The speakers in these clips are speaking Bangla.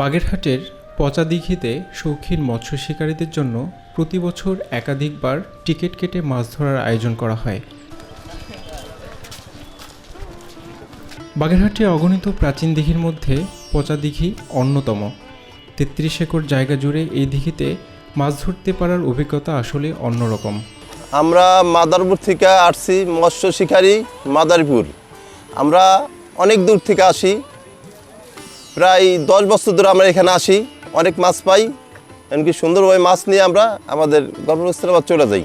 বাগেরহাটের পচা দিঘিতে শৌখিন মৎস্য শিকারীদের জন্য প্রতি বছর একাধিকবার টিকিট কেটে মাছ ধরার আয়োজন করা হয়। বাগেরহাটে অগণিত প্রাচীন দিঘির মধ্যে পচা দিঘি অন্যতম। তেত্রিশ একর জায়গা জুড়ে এই দিঘিতে মাছ ধরতে পারার অভিজ্ঞতা আসলে অন্যরকম। আমরা মাদারপুর থেকে আসছি মৎস্য শিকারী মাদারীপুর। আমরা অনেক দূর থেকে আসি। প্রায় দশ বছর ধরে আমরা এখানে আসি অনেক মাছ পাই এমনকি সুন্দরভাবে মাছ নিয়ে আমরা আমাদের গর্ভবস্থানে আবার চলে যাই।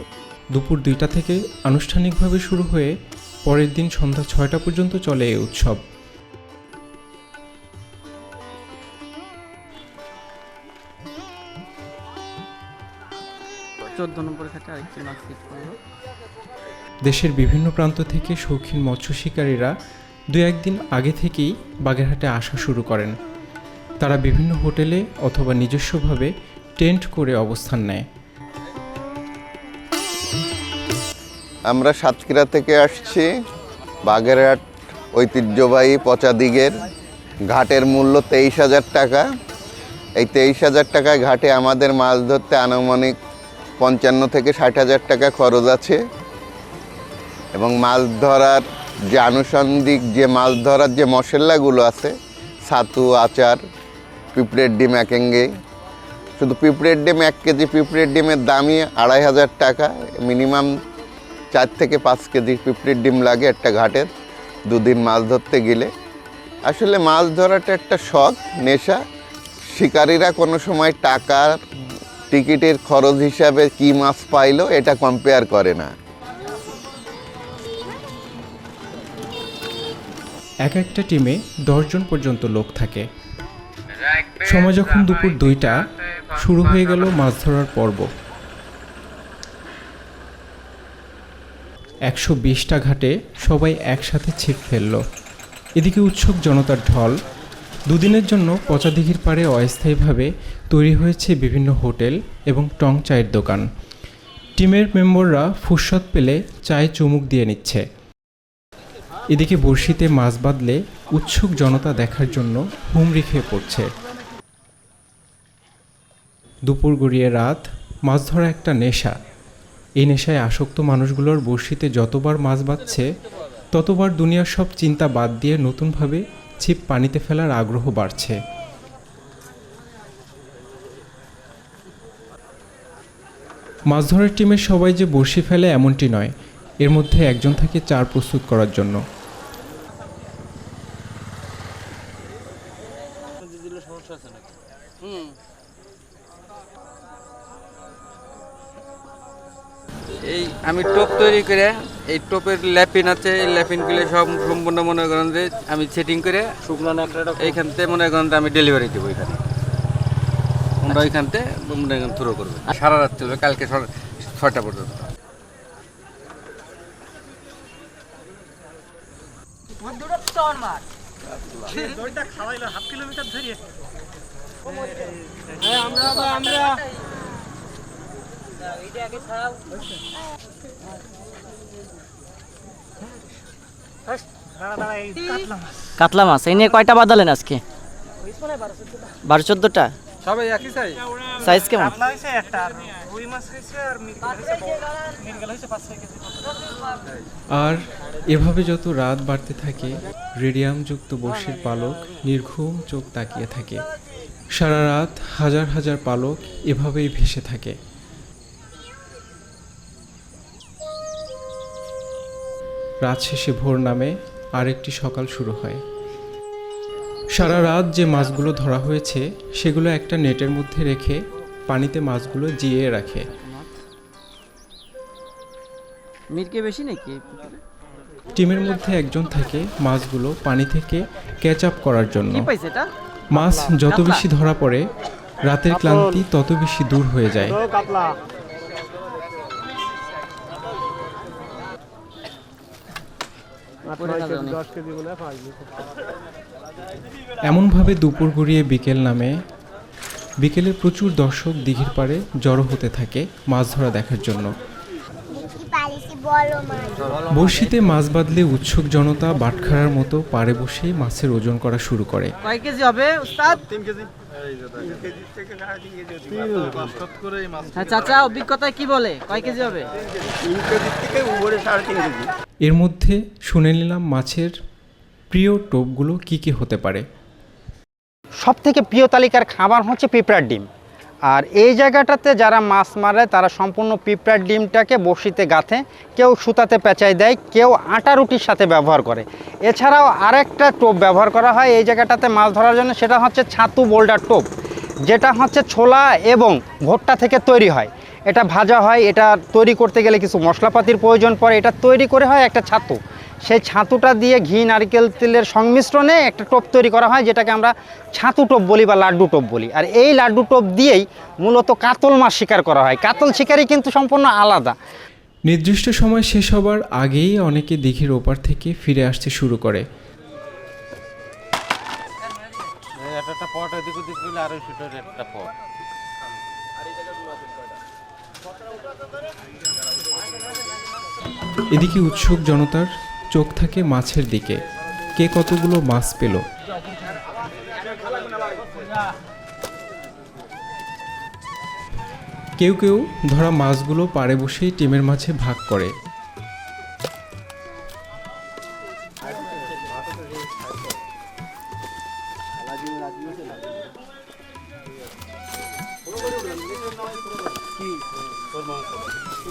দুপুর দুইটা থেকে আনুষ্ঠানিকভাবে শুরু হয়ে পরের দিন সন্ধ্যা ছয়টা পর্যন্ত চলে এই উৎসব। দেশের বিভিন্ন প্রান্ত থেকে শৌখিন মৎস্য শিকারীরা দু একদিন আগে থেকেই বাগেরহাটে আসা শুরু করেন। তারা বিভিন্ন হোটেলে অথবা নিজস্বভাবে টেন্ট করে অবস্থান নেয়। আমরা সাতক্ষীরা থেকে আসছি, বাগেরহাট ঐতিহ্যবাহী পচা দিঘের। ঘাটের মূল্য তেইশ হাজার টাকা। এই তেইশ হাজার টাকায় ঘাটে আমাদের মাছ ধরতে আনুমানিক পঞ্চান্ন থেকে ষাট হাজার টাকা খরচ আছে। এবং মাছ ধরার যে আনুষঙ্গিক যে মাছ ধরার যে মশলাগুলো আছে, ছাতু, আচার, পিঁপড়ের ডিম একেঙ্গে শুধু পিঁপড়ের ডিম এক কেজি, পিঁপড়ের ডিমের দামই আড়াই হাজার টাকা। মিনিমাম চার থেকে পাঁচ কেজি পিঁপড়ের ডিম লাগে একটা ঘাটের, দুদিন মাছ ধরতে গেলে। আসলে মাছ ধরাটা একটা শখ, নেশা। শিকারীরা কোনো সময় টাকার টিকিটের খরচ হিসাবে কি মাছ পাইলো এটা কম্পেয়ার করে না। এক একটা টিমে দশজন পর্যন্ত লোক থাকে। সময় যখন দুপুর দুইটা শুরু হয়ে গেল মাছ ধরার পর্ব। একশো বিশটা ঘাটে সবাই একসাথে ছিপ ফেলল। এদিকে উৎসুক জনতার ঢল। দুদিনের জন্য পচাদিঘির পাড়ে অস্থায়ীভাবে তৈরি হয়েছে বিভিন্ন হোটেল এবং টং চায়ের দোকান। টিমের মেম্বররা ফুরসত পেলে চায়ে চুমুক দিয়ে নিচ্ছে। এদিকে বড়শিতে মাছ বাঁধলে উৎসুক জনতা দেখার জন্য হুমড়ি খেয়ে পড়ছে। দুপুর গড়িয়ে রাত, মাছ ধরা একটা নেশা। এই নেশায় আসক্ত মানুষগুলোর বড়শিতে যতবার মাছ বাঁধছে, ততবার দুনিয়ার সব চিন্তা বাদ দিয়ে নতুনভাবে ছিপ পানিতে ফেলার আগ্রহ বাড়ছে। মাছ ধরার টিমের সবাই যে বড়শি ফেলে এমনটি নয়, এর মধ্যে একজন থাকে চার প্রস্তুত করার জন্য। এই আমি টোপ তৈরি করে এই টোপের ল্যাপিন আছে এই ল্যাপিনগুলো সব সম্পূর্ণ মনে করেন যে আমি সেটিং করে শুকনো এইখান থেকে মনে করেন যে আমি ডেলিভারি দেবো এখানে। আমরা ওইখান থেকে মনে করেন থ্রো করবে। সারা রাত চলবে কালকে ছ- ছয়টা পর্যন্ত। কাতলা মাছ। এই নিয়ে কয়টা বাদালেন আজকে? বারো চোদ্দটা। সবাই একই চাই সাইজ কেমন? আর এভাবে যত রাত বাড়তে থাকে, রেডিয়ামযুক্ত বর্ষির পালক নির্ঘুম চোখ তাকিয়ে থাকে। সারা রাত হাজার হাজার পালক এভাবেই ভেসে থাকে। রাত শেষে ভোর নামে আরেকটি সকাল শুরু হয়। সারা রাত যে মাছগুলো ধরা হয়েছে, সেগুলো একটা নেটের মধ্যে রেখে পানিতে মাছগুলো জিয়ে রাখে। মিরকে বেশি নাকি? টিমের মধ্যে একজন থাকে মাছগুলো পানি থেকে ক্যাচ আপ করার জন্য। কি পাইছে এটা? মাছ যত বেশি ধরা পড়ে রাতের ক্লান্তি তত বেশি দূর হয়ে যায়। এমনভাবে দুপুর গড়িয়ে বিকেল নামে বিকেলে প্রচুর দর্শক দিঘির পাড়ে জড়ো হতে থাকে মাছ ধরা দেখার জন্য। বড়শিতে মাছ বাঁধলে উৎসুক জনতা বাটখারার মতো পাড়ে বসে মাছের ওজন করা শুরু করে। কয় কেজি হবে উস্তাদ? হ্যাঁ চাচা অভিজ্ঞতায় কি বলে? কয় কেজি হবে? এর মধ্যে শুনে নিলাম মাছের প্রিয় টোপগুলো কি কি হতে পারে। সব থেকে প্রিয় তালিকার খাবার হচ্ছে পিঁপড়ার ডিম। আর এই জায়গাটাতে যারা মাছ মারে, তারা সম্পূর্ণ পিঁপড়ার ডিমটাকে বড়শিতে গাঁথে, কেউ সুতাতে পেঁচাই দেয়, কেউ আটা রুটির সাথে ব্যবহার করে। এছাড়াও আরেকটা টোপ ব্যবহার করা হয় এই জায়গাটাতে মাছ ধরার জন্য, সেটা হচ্ছে ছাতু বোল্ডার টোপ, যেটা হচ্ছে ছোলা এবং ভুট্টা থেকে তৈরি হয়। এটা ভাজা হয়, এটা তৈরি করতে গেলে কিছু মশলাপাতির প্রয়োজন পড়ে, এটা তৈরি করে হয় একটা ছাতু। সেই ছাতুটা দিয়ে ঘি নারকেল তেলের সংমিশ্রণে একটা টোপ তৈরি করা হয় যেটাকে আমরা ছাতু টোপ বলি বা লাড্ডু টোপ বলি। আর এই লাড্ডু টোপ দিয়েই মূলত কাতল মাছ শিকার করা হয়। কাতল শিকারই কিন্তু সম্পূর্ণ আলাদা। নির্দিষ্ট সময় শেষ হবার আগেই অনেকে দিঘির ওপার থেকে ফিরে আসতে শুরু করে। এদিকে উৎসুক জনতার চোখ থাকে মাছের দিকে। কে কতগুলো মাছ পেল? কেউ কেউ ধরা মাছগুলো পাড়ে বসেই টিমের মাঝে ভাগ করে।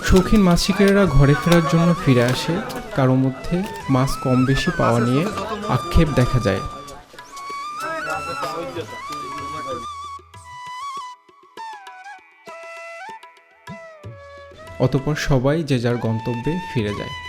শৌখিন মাছ ঘরে ফেরার জন্য ফিরে আসে, কারও মধ্যে মাছ কম বেশি পাওয়া নিয়ে আক্ষেপ দেখা যায়। অতপর সবাই যে যার গন্তব্যে ফিরে যায়।